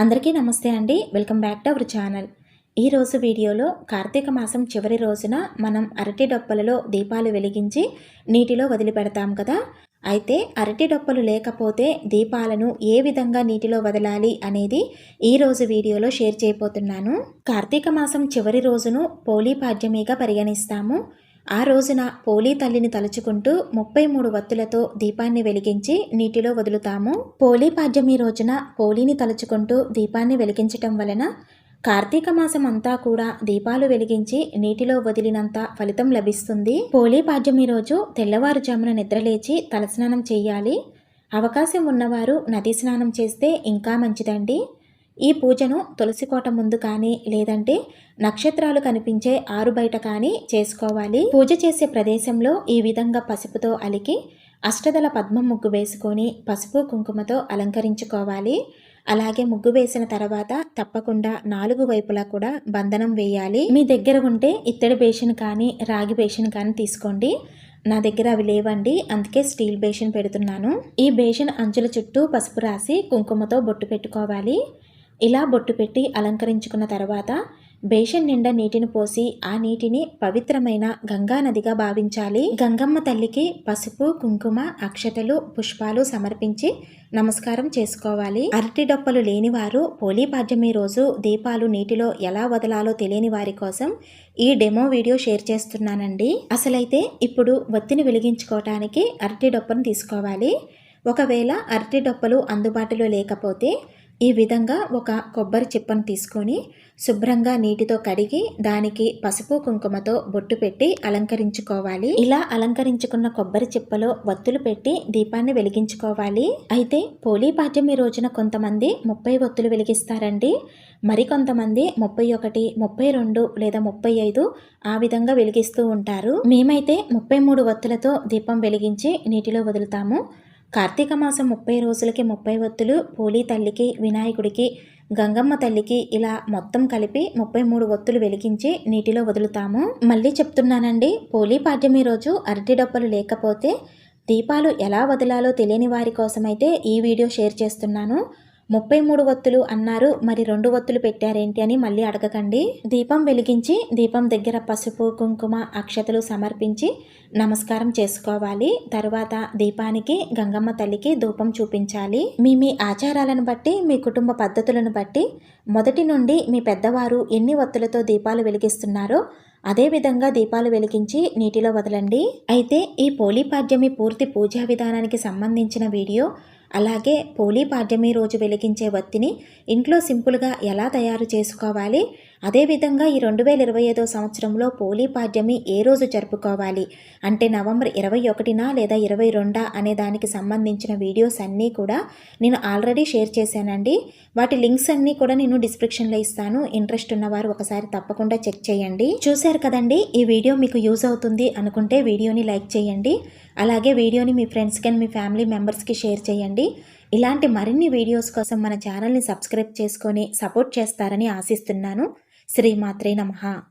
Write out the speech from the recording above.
అందరికీ నమస్తే అండి. Welcome back to our channel. ఈరోజు వీడియోలో కార్తీక మాసం చివరి రోజున మనం అరటి డొప్పలలో దీపాలు వెలిగించి నీటిలో వదిలిపెడతాం కదా. అయితే అరటి డొప్పలు లేకపోతే దీపాలను ఏ విధంగా నీటిలో వదలాలి అనేది ఈరోజు వీడియోలో షేర్ చేయబోతున్నాను. కార్తీక మాసం చివరి రోజును పోలీ పాడ్యమిగా పరిగణిస్తాము. ఆ రోజున పోలీ తల్లిని తలుచుకుంటూ ముప్పై మూడు వత్తులతో దీపాన్ని వెలిగించి నీటిలో వదులుతాము. పోలీ పాడ్యమి రోజున పోలీని తలుచుకుంటూ దీపాన్ని వెలిగించటం వలన కార్తీక మాసం అంతా కూడా దీపాలు వెలిగించి నీటిలో వదిలినంత ఫలితం లభిస్తుంది. పోలీ పాడ్యమి రోజు తెల్లవారుజామున నిద్రలేచి తలస్నానం చేయాలి. అవకాశం ఉన్నవారు నదీ స్నానం చేస్తే ఇంకా మంచిదండి. ఈ పూజను తులసికోట ముందు కానీ లేదంటే నక్షత్రాలు కనిపించే ఆరు బయట కానీ చేసుకోవాలి. పూజ చేసే ప్రదేశంలో ఈ విధంగా పసుపుతో అలికి అష్టదల పద్మం ముగ్గు వేసుకొని పసుపు కుంకుమతో అలంకరించుకోవాలి. అలాగే ముగ్గు వేసిన తర్వాత తప్పకుండా నాలుగు వైపులా కూడా బంధనం వేయాలి. మీ దగ్గర ఉంటే ఇత్తడి బేషన్ కానీ రాగి బేషన్ కానీ తీసుకోండి. నా దగ్గర అవి లేవండి అందుకే స్టీల్ బేషన్ పెడుతున్నాను. ఈ బేషన్ అంచుల చుట్టూ పసుపు రాసి కుంకుమతో బొట్టు పెట్టుకోవాలి. ఇలా బొట్టు పెట్టి అలంకరించుకున్న తర్వాత బేషన్ నిండా నీటిని పోసి ఆ నీటిని పవిత్రమైన గంగా నదిగా భావించాలి. గంగమ్మ తల్లికి పసుపు కుంకుమ అక్షతలు పుష్పాలు సమర్పించి నమస్కారం చేసుకోవాలి. అరటి డొప్పలు లేని వారు పోలీపాడ్యమి రోజు దీపాలు నీటిలో ఎలా వదలాలో తెలియని వారి కోసం ఈ డెమో వీడియో షేర్ చేస్తున్నానండి. అసలైతే ఇప్పుడు ఒత్తిని వెలిగించుకోవటానికి అరటి డొప్పను తీసుకోవాలి. ఒకవేళ అరటి డొప్పలు అందుబాటులో లేకపోతే ఈ విధంగా ఒక కొబ్బరి చిప్పను తీసుకొని శుభ్రంగా నీటితో కడిగి దానికి పసుపు కుంకుమతో బొట్టు పెట్టి అలంకరించుకోవాలి. ఇలా అలంకరించుకున్న కొబ్బరి చిప్పలో వత్తులు పెట్టి దీపాన్ని వెలిగించుకోవాలి. అయితే పోలీ పాడ్యమి రోజున కొంతమంది ముప్పై ఒత్తులు వెలిగిస్తారండి. మరికొంతమంది ముప్పై ఒకటి ముప్పై రెండు లేదా ముప్పై ఐదు ఆ విధంగా వెలిగిస్తూ ఉంటారు. మేమైతే ముప్పై మూడు వత్తులతో దీపం వెలిగించి నీటిలో వదులుతాము. కార్తీక మాసం ముప్పై రోజులకి ముప్పై ఒత్తులు పోలీ తల్లికి వినాయకుడికి గంగమ్మ తల్లికి ఇలా మొత్తం కలిపి ముప్పై మూడు ఒత్తులు వెలిగించి నీటిలో వదులుతాము. మళ్ళీ చెప్తున్నానండి పోలీ పాడ్యమి రోజు అరటి డబ్బలు లేకపోతే దీపాలు ఎలా వదలాలో తెలియని వారి కోసమైతే ఈ వీడియో షేర్ చేస్తున్నాను. ముప్పై మూడు వత్తులు అన్నారు. మరి రెండు వత్తులు పెట్టారేంటి అని మళ్ళీ అడగకండి. దీపం వెలిగించి దీపం దగ్గర పసుపు కుంకుమ అక్షతలు సమర్పించి నమస్కారం చేసుకోవాలి. తరువాత దీపానికి గంగమ్మ తల్లికి ధూపం చూపించాలి. మీ మీ ఆచారాలను బట్టి మీ కుటుంబ పద్ధతులను బట్టి మొదటి నుండి మీ పెద్దవారు ఎన్ని వత్తులతో దీపాలు వెలిగిస్తున్నారో అదేవిధంగా దీపాలు వెలిగించి నీటిలో వదలండి. అయితే ఈ పోలీపాడ్యమి పూర్తి పూజా విధానానికి సంబంధించిన వీడియో అలాగే పోలీ పాడ్యమి రోజు వెలిగించే వత్తిని ఇంట్లో సింపుల్గా ఎలా తయారు చేసుకోవాలి? అదేవిధంగా ఈ రెండు వేల ఇరవై ఐదో సంవత్సరంలో పోలీ పాడ్యమి ఏ రోజు జరుపుకోవాలి? అంటే నవంబర్ ఇరవై ఒకటినా లేదా ఇరవై రెండా అనే దానికి సంబంధించిన వీడియోస్ అన్నీ కూడా నేను ఆల్రెడీ షేర్ చేశానండి. వాటి లింక్స్ అన్నీ కూడా నేను డిస్క్రిప్షన్లో ఇస్తాను. ఇంట్రెస్ట్ ఉన్నవారు ఒకసారి తప్పకుండా చెక్ చేయండి. చూశారు కదండి ఈ వీడియో మీకు యూజ్ అవుతుంది అనుకుంటే వీడియోని లైక్ చేయండి. అలాగే వీడియోని మీ ఫ్రెండ్స్కి మీ ఫ్యామిలీ మెంబర్స్కి షేర్ చేయండి. ఇలాంటి మరిన్ని వీడియోస్ కోసం మన ఛానల్ని సబ్స్క్రైబ్ చేసుకొని సపోర్ట్ చేస్తారని ఆశిస్తున్నాను. శ్రీమాత్రే నమ.